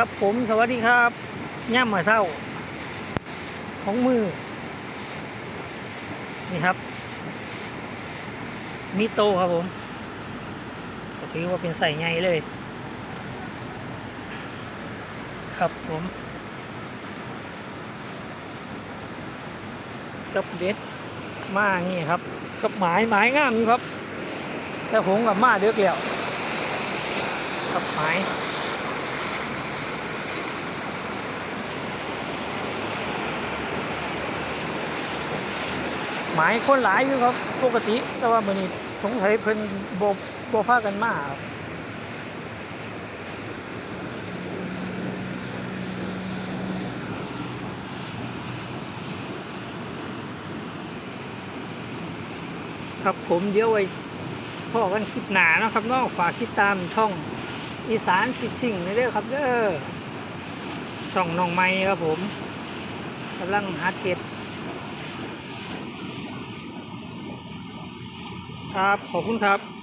ครับผมสวัสดีครับย่ำมาเศร้า ของมือ นี่ครับมีโตครับผมถือว่าเป็นใส่ไงเลย ครับผมกับเด็ดมานี่ครับ กับหมายหมายงามนี่ครับ แต่ผมกับมาเดือกแล้วกับหมาย หมายคนหลายอยู่ครับปกติ แต่ว่ามือนี้สงสัยเพิ่นโบ่บ่พากันมาครับครับผมเดี๋ยวไว้พ่อกันคลิปหนาเนาะครับนองฝากติดตามช่องอีสานฟิชชิ่งนี่เด้อครับเด้อช่องน้องไม้ครับผมกำลังหาเก็ด ครับ ขอบคุณครับ